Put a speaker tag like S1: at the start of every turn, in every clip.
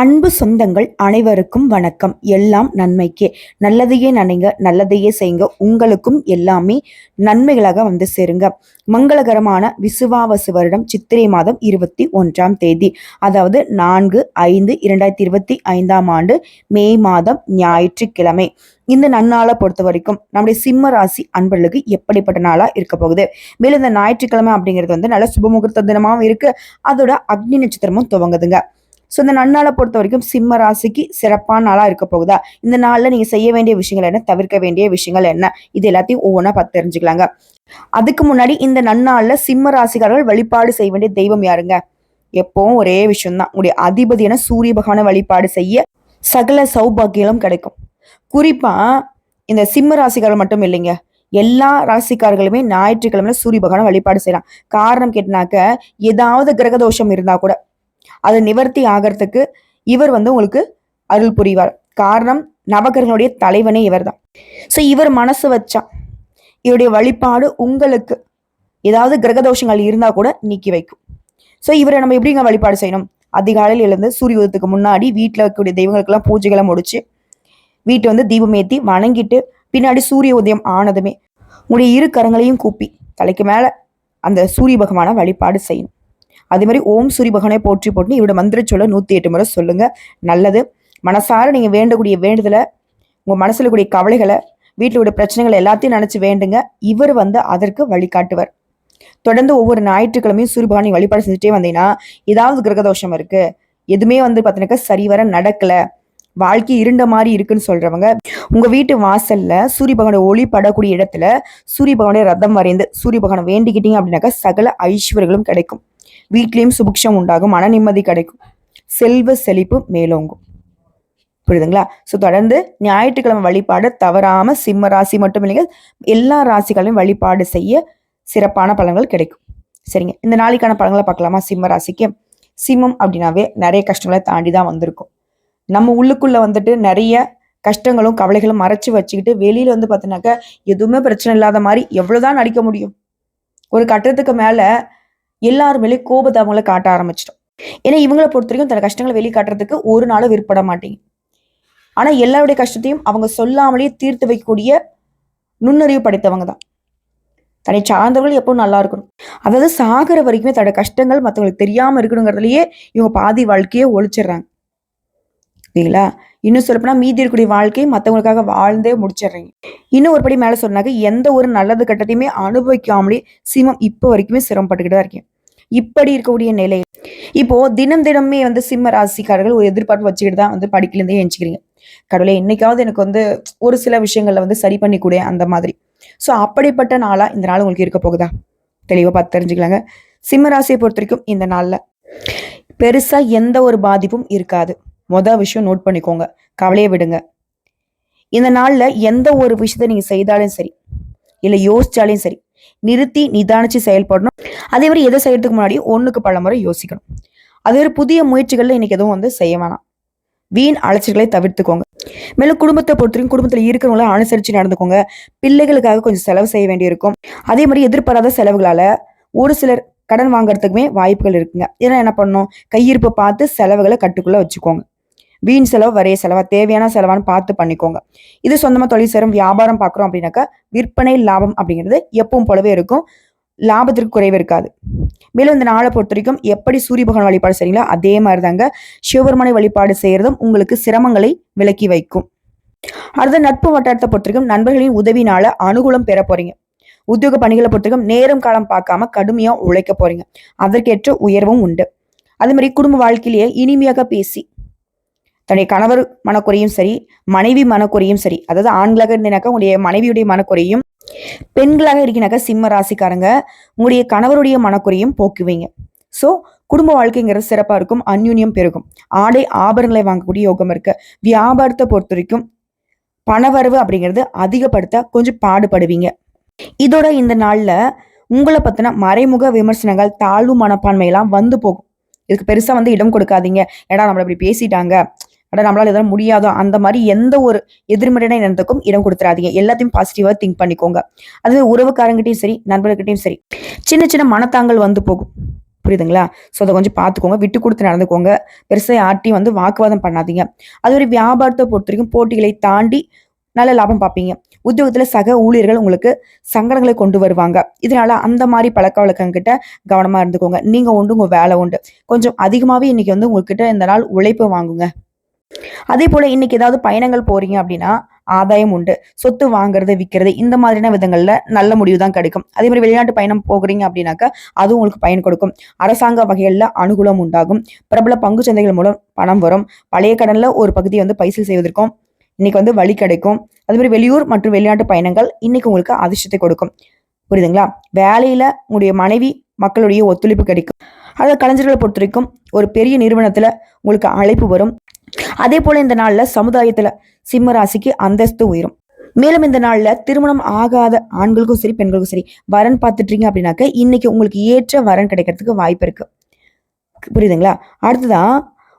S1: அன்பு சொந்தங்கள் அனைவருக்கும் வணக்கம். எல்லாம் நன்மைக்கே. நல்லதையே நினைங்க நல்லதையே செய்யுங்க. உங்களுக்கும் எல்லாமே நன்மைகளாக வந்து சேருங்க. மங்களகரமான விசுவாவசு வருடம் சித்திரை மாதம் இருபத்தி ஒன்றாம் தேதி. அதாவது நான்கு ஐந்து இரண்டாயிரத்தி இருபத்தி ஐந்தாம் ஆண்டு மே மாதம் ஞாயிற்றுக்கிழமை. இந்த நன்னாளை பொறுத்த வரைக்கும் நம்முடைய சிம்ம ராசி அன்பர்களுக்கு எப்படிப்பட்ட நாளா இருக்க போகுது? மேலும் இந்த ஞாயிற்றுக்கிழமை அப்படிங்கிறது வந்து நல்ல சுபமுகூர்த்த தினமாகவும் இருக்கு. அதோட அக்னி நட்சத்திரமும் துவங்குதுங்க. ஸோ இந்த நன்னாளை பொறுத்த வரைக்கும் சிம்ம ராசிக்கு சிறப்பான நாளாக இருக்க போகுதா? இந்த நாளில் நீங்கள் செய்ய வேண்டிய விஷயங்கள் என்ன? தவிர்க்க வேண்டிய விஷயங்கள் என்ன? இது எல்லாத்தையும் ஒவ்வொன்றா பார்த்து தெரிஞ்சுக்கலாங்க. அதுக்கு முன்னாடி இந்த நன்னாளில் சிம்ம ராசிக்காரர்கள் வழிபாடு செய்ய வேண்டிய தெய்வம் யாருங்க? எப்பவும் ஒரே விஷயம்தான். உங்களுடைய அதிபதியான சூரிய பகவான வழிபாடு செய்ய சகல சௌபாகியங்களும் கிடைக்கும். குறிப்பா இந்த சிம்ம ராசிக்காரர்கள் மட்டும் இல்லைங்க. எல்லா ராசிக்காரர்களுமே ஞாயிற்றுக்கிழமையில சூரிய பகவான வழிபாடு செய்யலாம். காரணம் கேட்டினாக்க ஏதாவது கிரகதோஷம் இருந்தா கூட அது நிவர்த்தி ஆகிறதுக்கு இவர் வந்து உங்களுக்கு அருள் புரிவார். காரணம் நவகர்களுடைய தலைவனே இவர் தான் ஸோ இவர் மனசு வச்சா இவருடைய வழிபாடு உங்களுக்கு ஏதாவது கிரகதோஷங்கள் இருந்தால் கூட நீக்கி வைக்கும். ஸோ இவரை நம்ம எப்படிங்க வழிபாடு செய்யணும்? அதிகாலையில் எழுந்து சூரிய உதயத்துக்கு முன்னாடி வீட்டில் இருக்கக்கூடிய தெய்வங்களுக்கெல்லாம் பூஜைகளை முடிச்சு வீட்டை வந்து தீபம் ஏற்றி வணங்கிட்டு பின்னாடி சூரிய உதயம் ஆனதுமே உங்களுடைய இரு கரங்களையும் கூப்பி தலைக்கு மேலே அந்த சூரிய பகவானை வழிபாடு செய்யணும். அதே மாதிரி ஓம் சூரி பகவானை போற்றி போட்டு இவரோட மந்திர சொல்ல நூற்றி எட்டு முறை சொல்லுங்க. நல்லது. மனசார நீங்கள் வேண்டக்கூடிய வேண்டுதலை உங்கள் மனசில் கூடிய கவலைகளை வீட்டில் உள்ள பிரச்சனைகள் எல்லாத்தையும் நினச்சி வேண்டுங்க. இவர் வந்து அதற்கு வழிகாட்டுவர். தொடர்ந்து ஒவ்வொரு ஞாயிற்றுக்கிழமையும் சூரியபகவானை வழிபாடு செஞ்சுட்டே வந்தீங்கன்னா ஏதாவது கிரகதோஷம் இருக்குது எதுவுமே வந்து பார்த்தீங்கன்னாக்கா சரிவர நடக்கல. வாழ்க்கை இருண்ட மாதிரி இருக்குன்னு சொல்றவங்க உங்க வீட்டு வாசல்ல சூரிய பகவானோட ஒளி படக்கூடிய இடத்துல சூரிய பகவானுடைய ரத்தம் வரைந்து சூரிய பகவானை வேண்டிக்கிட்டீங்க அப்படின்னாக்கா சகல ஐஸ்வர்களும் கிடைக்கும். வீட்லேயும் சுபிக்ஷம் உண்டாகும் மன நிம்மதி கிடைக்கும். செல்வ செழிப்பு மேலோங்கும். புரியுதுங்களா? ஸோ தொடர்ந்து ஞாயிற்றுக்கிழமை வழிபாடு தவறாம சிம்ம ராசி மட்டும் இல்லைங்க எல்லா ராசிகளையும் வழிபாடு செய்ய சிறப்பான பலன்கள் கிடைக்கும். சரிங்க. இந்த நாளைக்கான பலன்களை பார்க்கலாமா? சிம்ம ராசிக்கு. சிம்மம் அப்படின்னாவே நிறைய கஷ்டங்களை தாண்டி தான் வந்திருக்கும். நம்ம உள்ளுக்குள்ள வந்துட்டு நிறைய கஷ்டங்களும் கவலைகளும் மறைச்சு வச்சுக்கிட்டு வெளியில வந்து பார்த்தீங்கன்னாக்க எதுவுமே பிரச்சனை இல்லாத மாதிரி எவ்வளவுதான் நடிக்க முடியும். ஒரு கட்டத்துக்கு மேல எல்லார் மேலேயும் கோபத்தை அவங்கள காட்ட ஆரம்பிச்சிட்டோம். ஏன்னா இவங்களை பொறுத்த வரைக்கும் தன் கஷ்டங்களை வெளியே காட்டுறதுக்கு ஒரு நாளும் விற்பட மாட்டேங்க. ஆனா எல்லாருடைய கஷ்டத்தையும் அவங்க சொல்லாமலேயே தீர்த்து வைக்கக்கூடிய நுண்ணறிவு படைத்தவங்க தான். தன்னை சார்ந்தவர்கள் எப்பவும் நல்லா இருக்கணும். அதாவது சாகிற வரைக்குமே தன்னோட கஷ்டங்கள் மற்றவங்களுக்கு தெரியாம இருக்கணுங்கிறதுலயே இவங்க பாதி வாழ்க்கையை ஒழிச்சிடுறாங்க. இல்லைங்களா இன்னும் சொல்லப்போனா மீதி இருக்கக்கூடிய வாழ்க்கையை மற்றவங்களுக்காக வாழ்ந்தே முடிச்சிடுறீங்க. இன்னும் ஒரு படி மேலே சொன்னாக்க எந்த ஒரு நல்லது கட்டத்தையுமே அனுபவிக்காமலே சிம்மம் இப்போ வரைக்குமே சிரமப்பட்டுக்கிட்டு தான் இருக்கேன். இப்படி இருக்கக்கூடிய நிலை இப்போ தினம் தினமே வந்து சிம்ம ராசிக்காரர்கள் ஒரு எதிர்பார்ப்பு வச்சுக்கிட்டு தான் வந்து படிக்கலேருந்தே எஞ்சிக்கிறீங்க கடவுளை என்னைக்காவது எனக்கு வந்து ஒரு சில விஷயங்கள்ல வந்து சரி பண்ணி கூட அந்த மாதிரி. ஸோ அப்படிப்பட்ட நாளாக இந்த நாள் உங்களுக்கு இருக்க போகுதா? தெளிவாக பார்த்து தெரிஞ்சுக்கலாங்க. சிம்ம ராசியை பொறுத்த வரைக்கும் இந்த நாளில் பெருசாக எந்த ஒரு பாதிப்பும் இருக்காது. மொதல் விஷயம் நோட் பண்ணிக்கோங்க. கவலையை விடுங்க. இந்த நாளில் எந்த ஒரு விஷயத்த நீங்கள் செய்தாலும் சரி இல்லை யோசிச்சாலும் சரி நிறுத்தி நிதானிச்சு செயல்படணும். அதே மாதிரி எதை செய்யறதுக்கு முன்னாடி ஒன்றுக்கு பல முறை யோசிக்கணும். அதே மாதிரி புதிய முயற்சிகளில் இன்னைக்கு எதுவும் வந்து செய்ய வேணாம். வீண் அலைச்சல்களை தவிர்த்துக்கோங்க. மேலும் குடும்பத்தை பொறுத்தவரைக்கும் குடும்பத்தில் இருக்கிறவங்கள அனுசரித்து நடந்துக்கோங்க. பிள்ளைகளுக்காக கொஞ்சம் செலவு செய்ய வேண்டியிருக்கும். அதே மாதிரி எதிர்பாராத செலவுகளால ஒரு சிலர் கடன் வாங்குறதுக்குமே வாய்ப்புகள் இருக்குங்க. ஏன்னா என்ன பண்ணணும்? கையிருப்பை பார்த்து செலவுகளை கட்டுக்குள்ளே வச்சுக்கோங்க. வீண் செலவு வரைய செலவா தேவையான செலவான்னு பார்த்து பண்ணிக்கோங்க. இது சொந்தமாக தொழில் சேரும் வியாபாரம் பார்க்குறோம் அப்படின்னாக்கா விற்பனை லாபம் அப்படிங்கிறது எப்பவும் போலவே இருக்கும். லாபத்திற்கு குறைவு இருக்காது. மேலும் இந்த நாளை பொறுத்த வரைக்கும் எப்படி சூரிய பகவான் வழிபாடு செய்றீங்களோ அதே மாதிரி தாங்க சிவபெருமானை வழிபாடு செய்யறதும் உங்களுக்கு சிரமங்களை விலக்கி வைக்கும். அடுத்த நட்பு வட்டாரத்தை பொறுத்த வரைக்கும் நண்பர்களின் உதவினால அனுகூலம் பெற போறீங்க. உத்தியோக பணிகளை பொறுத்த வரைக்கும் நேரம் காலம் பார்க்காம கடுமையா உழைக்க போறீங்க. அதற்கேற்ற உயர்வும் உண்டு. அதே மாதிரி குடும்ப வாழ்க்கையிலேயே இனிமையாக பேசி தன்னுடைய கணவர் மனக்குறையும் சரி மனைவி மனக்குறையும் சரி அதாவது ஆண்களாக இருந்தினாக்கா உங்களுடைய மனைவியுடைய மனக்குறையும் பெண்களாக இருக்கினாக்கா சிம்ம ராசிக்காரங்க உங்களுடைய கணவருடைய மனக்குறையும் போக்குவீங்க. ஸோ குடும்ப வாழ்க்கைங்கிறது சிறப்பாக இருக்கும் அந்யூன்யம் பெருகும். ஆடை ஆபரணங்களை வாங்கக்கூடிய யோகம் இருக்கு. வியாபாரத்தை பொறுத்த வரைக்கும் பணவரவு அப்படிங்கிறது அதிகப்படுத்த கொஞ்சம் பாடுபடுவீங்க. இதோட இந்த நாளில் உங்களை பற்றின மறைமுக விமர்சனங்கள் தாழ்வு மனப்பான்மையெல்லாம் வந்து போகும். இதுக்கு பெருசாக வந்து இடம் கொடுக்காதீங்க. ஏடா நம்மளை இப்படி பேசிட்டாங்க? அட நம்மளால் எதாவது முடியாதோ? அந்த மாதிரி எந்த ஒரு எதிர்மறையான எண்ணத்துக்கும் இடம் கொடுத்துறாதீங்க. எல்லாத்தையும் பாசிட்டிவாக திங்க் பண்ணிக்கோங்க. அதுவே உறவுக்காரங்கிட்டையும் சரி நண்பர்கிட்டையும் சரி. சின்ன சின்ன மனத்தாங்கள் வந்து போகும். புரியுதுங்களா? ஸோ அதை கொஞ்சம் பார்த்துக்கோங்க. விட்டு கொடுத்து நடந்துக்கோங்க. பெருசாக யார்ட்டையும் வந்து வாக்குவாதம் பண்ணாதீங்க. அது ஒரு வியாபாரத்தை பொறுத்த வரைக்கும் போட்டிகளை தாண்டி நல்ல லாபம் பார்ப்பீங்க. உத்தியோகத்தில் சக ஊழியர்கள் உங்களுக்கு சங்கடங்களை கொண்டு வருவாங்க. இதனால அந்த மாதிரி பழக்க வழக்கங்கிட்ட கவனமாக இருந்துக்கோங்க. நீங்கள் உண்டு உங்கள் வேலை உண்டு. கொஞ்சம் அதிகமாகவே இன்னைக்கு வந்து உங்ககிட்ட இந்த நாள் உழைப்பு வாங்குங்க. அதே போல இன்னைக்கு ஏதாவது பயணங்கள் போறீங்க அப்படின்னா ஆதாயம் உண்டு. சொத்து வாங்குறது விற்கிறது இந்த மாதிரியான விதங்கள்ல நல்ல முடிவு தான் கிடைக்கும். அதே மாதிரி வெளிநாட்டு பயணம் போகிறீங்க அப்படின்னாக்கா அது உங்களுக்கு பயன் கொடுக்கும். அரசாங்க வகைகளில் அனுகூலம் உண்டாகும். பிரபல பங்கு சந்தைகள் மூலம் பணம் வரும். பழைய கடன்ல ஒரு பகுதியை வந்து பைசல் செய்வதற்கும் இன்னைக்கு வந்து வழி கிடைக்கும். அதே மாதிரி வெளியூர் மற்றும் வெளிநாட்டு பயணங்கள் இன்னைக்கு உங்களுக்கு அதிர்ஷ்டத்தை கொடுக்கும். புரியுதுங்களா? வேலையில உங்களுடைய மனைவி மக்களுடைய ஒத்துழைப்பு கிடைக்கும். அதாவது கலைஞர்களை பொறுத்த வரைக்கும் ஒரு பெரிய நிறுவனத்துல உங்களுக்கு அழைப்பு வரும். அதே போல இந்த நாள்ல சமுதாயத்துல சிம்ம ராசிக்கு அந்தஸ்து உயரும். மேலும் இந்த நாள்ல திருமணம் ஆகாத ஆண்களுக்கும் சரி பெண்களுக்கும் சரி வரன் பார்த்துட்டீங்க அப்படின்னாக்க இன்னைக்கு உங்களுக்கு ஏற்ற வரன் கிடைக்கிறதுக்கு வாய்ப்பு இருக்கு. புரியுதுங்களா? அடுத்ததான்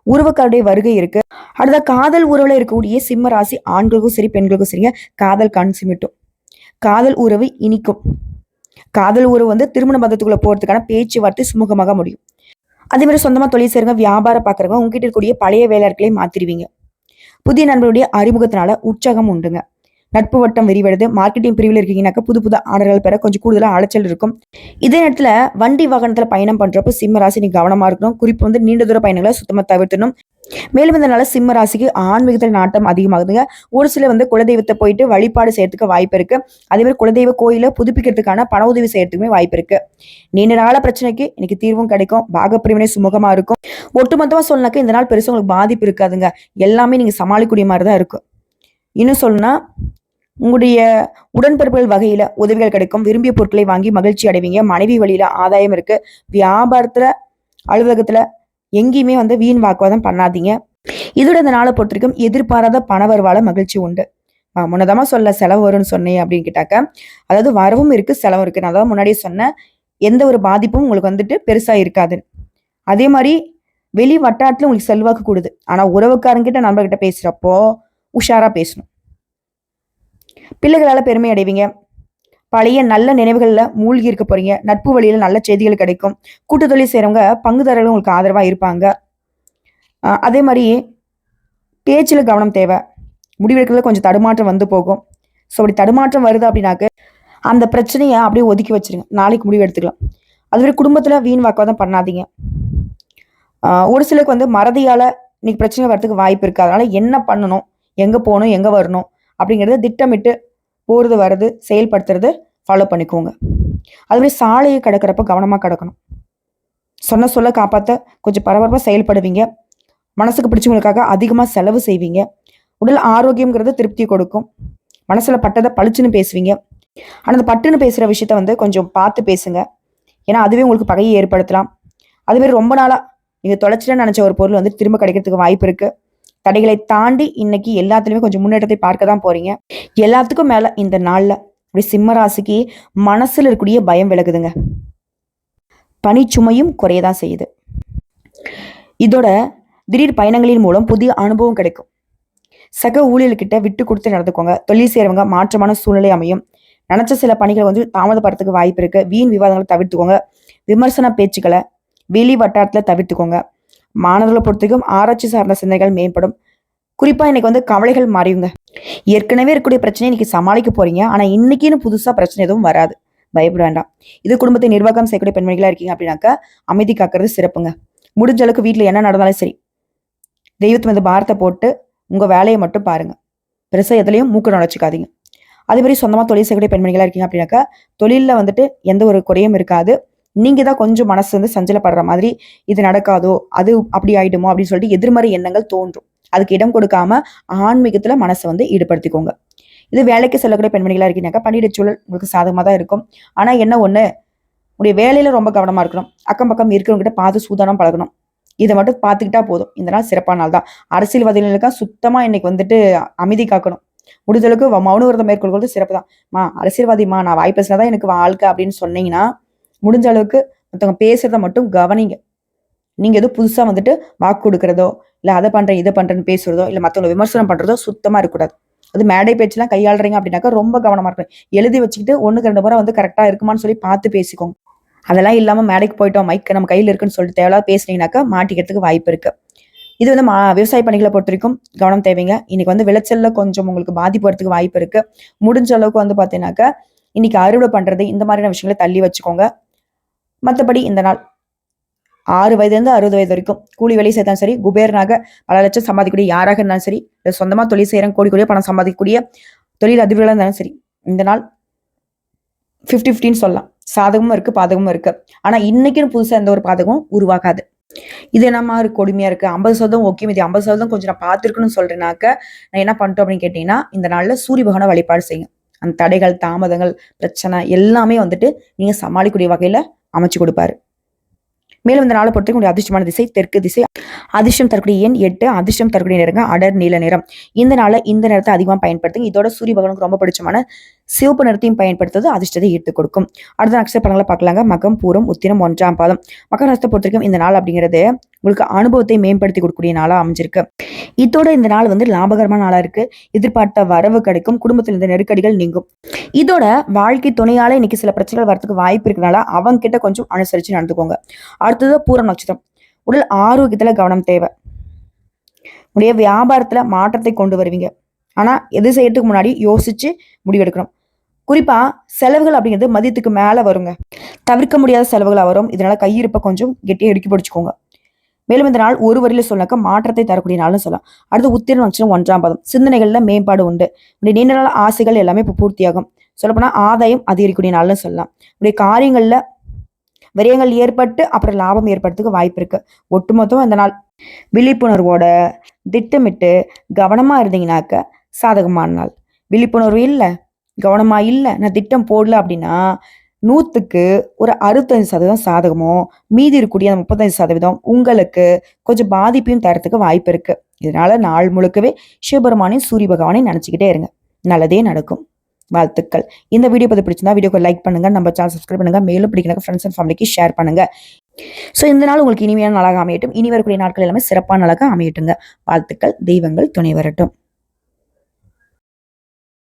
S1: உறவுக்காருடைய வருகை இருக்கு. அடுத்த காதல் உறவுல இருக்கக்கூடிய சிம்ம ராசி ஆண்களுக்கும் சரி பெண்களுக்கும் சரிங்க காதல் கண் சிமிட்டும். காதல் உறவு இனிக்கும். காதல் உறவு வந்து திருமண பந்தத்துக்குள்ள போறதுக்கான பேச்சுவார்த்தை சுமூகமாக முடியும். அதே மாதிரி சொந்தமா தொழில் செய்கிறவங்க வியாபாரம் பார்க்குறவங்க உங்ககிட்ட இருக்கக்கூடிய பழைய வேலையாட்களை மாற்றிடுவீங்க புதிய நண்பருடைய அறிமுகத்தினால உற்சாகம் உண்டுங்க. நட்பு வட்டம் விரிவடைது. மார்க்கெட்டிங் பிரிவில் இருக்கீங்கன்னாக்கா புது புது ஆர்டர்கள் பெற கொஞ்சம் கூடுதலாக அலைச்சல் இருக்கும். இதே நேரத்தில் வண்டி வாகனத்துல பயணம் பண்றப்போ சிம்ம ராசி நீ கவனமா இருக்கணும். குறிப்பு வந்து நீண்ட தூர பயணங்களை சுத்தமா தவிர்த்தணும். மேலும் இந்த சிம்ம ராசிக்கு ஆன்மீகத்தில் நாட்டம் அதிகமாகுதுங்க. ஒரு சில வந்து குலதெய்வத்தை போயிட்டு வழிபாடு செய்யறதுக்கு வாய்ப்பு இருக்கு. அதே மாதிரி குலதெய்வ கோயிலை புதுப்பிக்கிறதுக்கான பண உதவி செய்யறதுக்குமே வாய்ப்பு இருக்கு. நீண்ட நாள பிரச்சனைக்கு இன்னைக்கு தீர்வும் கிடைக்கும். பாகப்பிரிவினை சுமூகமா இருக்கும். ஒட்டுமொத்தமா சொல்லனாக்க இந்த நாள் பெருசு உங்களுக்கு பாதிப்பு இருக்காதுங்க. எல்லாமே நீங்க சமாளிக்கூடிய மாதிரி தான் இருக்கும். இன்னும் சொல்லணும்னா உங்களுடைய உடன்பிறப்புகள் வகையில உதவிகள் கிடைக்கும். விரும்பிய பொருட்களை வாங்கி மகிழ்ச்சி அடைவீங்க. மனைவி வழியில ஆதாயம் இருக்கு. வியாபாரத்துல அலுவலகத்துல எங்கேயுமே வந்து வீண் வாக்குவாதம் பண்ணாதீங்க. இதோட இந்த நாளை பொறுத்த வரைக்கும் எதிர்பாராத பண மகிழ்ச்சி உண்டு. ஆஹ் சொல்ல செலவு வரும்னு சொன்னேன் அப்படின்னு கேட்டாக்க அதாவது வரவும் இருக்கு செலவும் இருக்கு. நான் அதாவது முன்னாடியே சொன்னேன். எந்த ஒரு பாதிப்பும் உங்களுக்கு வந்துட்டு பெருசா இருக்காது அதே மாதிரி வெளி வட்டாரத்துல உங்களுக்கு செல்வாக்கு கூடுது. ஆனா உறவுக்காரங்கிட்ட நண்பர்கிட்ட பேசுறப்போ உஷாரா பேசணும். பிள்ளைகளால பெருமை அடைவீங்க. பழைய நல்ல நினைவுகளில் மூழ்கி இருக்க போறீங்க. நட்பு வழியில் நல்ல செய்திகள் கிடைக்கும். கூட்டு தொழில் செய்றவங்க பங்குதாரர்கள் உங்களுக்கு ஆதரவாக இருப்பாங்க. அதே மாதிரி பேச்சில் கவனம் தேவை. முடிவெடுக்கிறதுல கொஞ்சம் தடுமாற்றம் வந்து போகும். ஸோ அப்படி தடுமாற்றம் வருது அப்படின்னாக்க அந்த பிரச்சனையை அப்படியே ஒதுக்கி வச்சிருங்க. நாளைக்கு முடிவு எடுத்துக்கலாம். அதுவே குடும்பத்தில் வீண் வாக்குவாதம் பண்ணாதீங்க. ஒரு சிலருக்கு வந்து மறதியால் இன்னைக்கு பிரச்சனை வரதுக்கு வாய்ப்பு இருக்கு. அதனால என்ன பண்ணணும்? எங்கே போகணும்? எங்கே வரணும்? அப்படிங்கிறத திட்டமிட்டு போகிறது வர்றது செயல்படுத்துறது ஃபாலோ பண்ணிக்கோங்க. அதுமாதிரி சாலையை கடக்கிறப்ப கவனமாக கடக்கணும். சொன்ன சொல்ல காப்பாற்ற கொஞ்சம் பரபரப்பாக செயல்படுவீங்க. மனசுக்கு பிடிச்சவங்களுக்காக அதிகமாக செலவு செய்வீங்க. உடல் ஆரோக்கியங்கிறது திருப்தி கொடுக்கும். மனசில் பட்டதை பளிச்சுன்னு பேசுவீங்க. ஆனால் அந்த பட்டுன்னு பேசுகிற விஷயத்த வந்து கொஞ்சம் பார்த்து பேசுங்க. ஏன்னா அதுவே உங்களுக்கு பகையை ஏற்படுத்தலாம். அதுமாரி ரொம்ப நாளாக நீங்கள் தொலைச்சிட்டேன்னு நினச்ச ஒரு பொருள் வந்து திரும்ப கிடைக்கிறதுக்கு வாய்ப்பு இருக்குது தடைகளை தாண்டி இன்னைக்கு எல்லாத்துலேயுமே கொஞ்சம் முன்னேற்றத்தை பார்க்க தான் போகிறீங்க எல்லாத்துக்கும் மேலே இந்த நாளில் அப்படி சிம்மராசிக்கு மனசில் இருக்கக்கூடிய பயம் விலகுதுங்க. பனிச்சுமையும் குறையதான் செய்யுது. இதோட திடீர் பயணங்களின் மூலம் புதிய அனுபவம் கிடைக்கும். சக ஊழியர்கிட்ட விட்டு கொடுத்து நடந்துக்கோங்க. தொழில் செய்கிறவங்க மாற்றமான சூழ்நிலை அமையும். நினச்ச சில பணிகள் வந்து தாமதப்படுறதுக்கு வாய்ப்பு இருக்கு. வீண் விவாதங்களை தவிர்த்துக்கோங்க. விமர்சன பேச்சுக்களை வெளி வட்டாரத்தில் தவிர்த்துக்கோங்க. மாணவர்களை பொறுத்தவரைக்கும் ஆராய்ச்சி சார்ந்த சிந்தனைகள் மேம்படும். குறிப்பாக இன்னைக்கு வந்து கவலைகள் மாறியுங்க ஏற்கனவே இருக்கக்கூடிய பிரச்சனையை இன்னைக்கு சமாளிக்க போறீங்க. ஆனா இன்னைக்குன்னு புதுசா பிரச்சனை எதுவும் வராது. பயப்பட வேண்டாம். இது குடும்பத்தை நிர்வாகம் செய்யக்கூடிய பெண்மணிகளா இருக்கீங்க அப்படின்னாக்கா அமைதி காக்கிறது சிறப்புங்க. முடிஞ்ச அளவுக்கு வீட்டுல என்ன நடந்தாலும் சரி தெய்வத்து மீது பாரத்தை போட்டு உங்க வேலையை மட்டும் பாருங்க. பெருசா எதுலையும் மூக்கு நுழைச்சிக்காதீங்க. அதே மாதிரி சொந்தமா தொழில் செய்யக்கூடிய பெண்மணிகளா இருக்கீங்க அப்படின்னாக்கா தொழில வந்துட்டு எந்த ஒரு குறையும் இருக்காது. நீங்க தான் கொஞ்சம் மனசு வந்து சஞ்சலப்படுற மாதிரி இது நடக்காதோ அது அப்படி ஆயிடுமோ அப்படின்னு சொல்லிட்டு எதிர்மறை எண்ணங்கள் தோன்றும். அதுக்கு இடம் கொடுக்காம ஆன்மீகத்துல மனசை வந்து ஈடுபடுத்திக்கோங்க. இது வேலைக்கு செல்லக்கூடிய பெண்மணிகளாக இருக்கீங்கன்னாக்கா பணியிட சூழல் உங்களுக்கு சாதகமாக தான் இருக்கும். ஆனால் என்ன ஒன்று உடைய வேலையில் ரொம்ப கவனமாக இருக்கணும். அக்கம் பக்கம் இருக்கிறவங்ககிட்ட பார்த்து சூதானம் பழகணும். இதை மட்டும் பார்த்துக்கிட்டா போதும். இந்த நாள் சிறப்பான நாள் தான். அரசியல்வாதிகளுக்கா சுத்தமாக இன்னைக்கு வந்துட்டு அமைதி காக்கணும். முடிஞ்சளவுக்கு மௌன விரதம் மேற்கொள்வது சிறப்பு தான். மா அரசியல்வாதிமா நான் வாய் பேசினாதான் எனக்கு வாழ்க்கை அப்படின்னு சொன்னீங்கன்னா முடிஞ்ச அளவுக்கு மற்றவங்க பேசுறத மட்டும் கவனிங்க. நீங்கள் எதுவும் புதுசாக வந்துட்டு வாக்கு கொடுக்குறதோ இல்லை அதை பண்ணுறேன் இதை பண்றேன்னு பேசுறதோ இல்லை மத்தவங்களை விமர்சனம் பண்றதோ சுத்தமாக இருக்கக்கூடாது. அது மேடை பேச்செல்லாம் கையாளுறீங்க அப்படின்னாக்கா ரொம்ப கவனமாக இருக்கணும். எழுதி வச்சுக்கிட்டு ஒன்றுக்கு ரெண்டு முறை வந்து கரெக்டாக இருக்குமான்னு சொல்லி பார்த்து பேசிக்கோங்க. அதெல்லாம் இல்லாமல் மேடைக்கு போயிட்டோம் மைக் நம்ம கையில் இருக்குன்னு சொல்லிட்டு தேவையில்லாத பேசுனீங்கனாக்கா மாட்டிக்கிறதுக்கு வாய்ப்பு இருக்கு. இது வந்து மா விவசாய பணிகளை பொறுத்த வரைக்கும் கவனம் தேவைங்க. இன்னைக்கு வந்து விளைச்சலில் கொஞ்சம் உங்களுக்கு பாதிப்பு வரதுக்கு வாய்ப்பு இருக்கு. முடிஞ்ச அளவுக்கு வந்து பார்த்தீங்கன்னாக்கா இன்னைக்கு அறுவடை பண்ணுறது இந்த மாதிரியான விஷயங்களை தள்ளி வச்சுக்கோங்க. மற்றபடி இந்த நாள் ஆறு வயதுலேருந்து அறுபது வயது வரைக்கும். கூலி வேலை செய்தாலும் சரி குபேரனாக பல லட்சம் சம்பாதிக்கக்கூடிய யாராக இருந்தாலும் சரி இல்லை சொந்தமாக தொழில் செய்கிறேன் கோடி கோடியாக பணம் சம்பாதிக்கக்கூடிய தொழில் அதிபர்களாக இருந்தாலும் சரி இந்த நாள் ஃபிஃப்டி ஃபிஃப்டின்னு சொல்லலாம். சாதகமும் இருக்குது பாதகமும் இருக்குது ஆனால் இன்னைக்குன்னு புதுசாக எந்த ஒரு பாதகமும் உருவாகாது. இது என்னமா இருக்கு கொடுமையா இருக்கு? ஐம்பது சதவீதம் ஓகே இது ஐம்பது சதவீதம் கொஞ்சம் நான் பார்த்துருக்கணும்னு சொல்றேனாக்க நான் என்ன பண்ணிட்டோம் அப்படின்னு கேட்டீங்கன்னா இந்த நாளில் சூரிய பகவான வழிபாடு செய்யும் அந்த தடைகள் தாமதங்கள் பிரச்சனை எல்லாமே வந்துட்டு நீங்க சமாளிக்கக்கூடிய வகையில அமைச்சு கொடுப்பாரு. மேலும் இந்த நாளை பொறுத்த உங்களுடைய அதிர்ஷ்டமான திசை தெற்கு திசை அதிர்ஷ்டம் தரக்கூடிய எண் எட்டு அதிர்ஷ்டம் தரக்கூடிய நிறங்க அடர் நீல நிறம். இந்த நாளை இந்த நேரத்தை அதிகமாக பயன்படுத்துங்க. இதோட சூரிய பகவானுக்கு ரொம்ப பிடிச்சமான சிவப்பு நிறத்தையும் பயன்படுத்துறது அதிர்ஷ்டத்தை ஈர்த்து கொடுக்கும். அடுத்த நட்சத்திர படங்களை பார்க்கலாங்க. மகம் பூரம் உத்திரம் ஒன்றாம் பாதம். மகர நட்சத்திரத்தை பொறுத்திருக்கும் இந்த நாள் அப்படிங்கிறது உங்களுக்கு அனுபவத்தை மேம்படுத்தி கொடுக்கக்கூடிய நாளாக அமைஞ்சிருக்கு. இதோட இந்த நாள் வந்து லாபகரமான நாளாக இருக்கு. எதிர்பார்த்த வரவு கிடைக்கும். குடும்பத்தில் இருந்த நெருக்கடிகள் நீங்கும். இதோட வாழ்க்கை துணையால இன்னைக்கு சில பிரச்சனைகள் வரதுக்கு வாய்ப்பு இருக்கனால அவங்க கிட்ட கொஞ்சம் அனுசரிச்சு நடந்துக்கோங்க. அடுத்தது பூரம் நட்சத்திரம். உடல் ஆரோக்கியத்துல கவனம் தேவை. உடைய வியாபாரத்துல மாற்றத்தை கொண்டு வருவீங்க. ஆனா எது செய்யறதுக்கு முன்னாடி யோசிச்சு முடிவெடுக்கணும். குறிப்பா செலவுகள் அப்படிங்கிறது மதியத்துக்கு மேல வருங்க. தவிர்க்க முடியாத செலவுகளாக வரும். இதனால கையிருப்பை கொஞ்சம் கெட்டியாக இடுக்கி பிடிச்சிக்கோங்க. மேலும் இந்த நாள் ஒரு வரியில சொன்னாக்க மாற்றத்தை தரக்கூடிய நாள்னு சொல்லலாம். அடுத்து உத்திரம் நட்சத்திரம் ஒன்றாம் பதம். சிந்தனைகள்ல மேம்பாடு உண்டு. உடைய நீண்ட நாள் ஆசைகள் எல்லாமே இப்போ பூர்த்தியாகும். சொல்லப்போனால் ஆதாயம் அதிகரிக்கக்கூடிய நாள்னு சொல்லலாம். உடைய காரியங்களில் விரயங்கள் ஏற்பட்டு அப்புறம் லாபம் ஏற்படுறதுக்கு வாய்ப்பு இருக்கு. ஒட்டுமொத்தம் இந்த நாள் விழிப்புணர்வோட திட்டமிட்டு கவனமாக இருந்தீங்கன்னாக்க சாதகமான நாள். விழிப்புணர்வு இல்லை. கவனமா இல்லை நான் திட்டம் போடல அப்படின்னா நூற்றுக்கு ஒரு அறுபத்தஞ்சு சதவீதம் சாதகமும் மீதி இருக்கக்கூடிய அந்த முப்பத்தஞ்சு சதவீதம் உங்களுக்கு கொஞ்சம் பாதிப்பையும் தரத்துக்கு வாய்ப்பு இருக்கு. இதனால நாள் முழுக்கவே சிவபெருமானையும் சூரிய பகவானையும் நினச்சிக்கிட்டே இருங்க. நல்லதே நடக்கும். வாழ்த்துக்கள். இந்த வீடியோ பற்றி பிடிச்சிருந்தா வீடியோக்கு லைக் பண்ணுங்க நம்ம சேனல் சப்ஸ்கிரைப் பண்ணுங்கள் மேலும் பிடிக்கணும் ஃப்ரெண்ட்ஸ் அண்ட் ஃபேமிலிக்கு ஷேர் பண்ணுங்கள் ஸோ இந்த நாள் உங்களுக்கு இனிமையான நாளாக அமையட்டும். இனி வரக்கூடிய நாட்கள் எல்லாமே சிறப்பான நாளாக அமையட்டுங்க. வாழ்த்துக்கள். தெய்வங்கள் துணை வரட்டும்.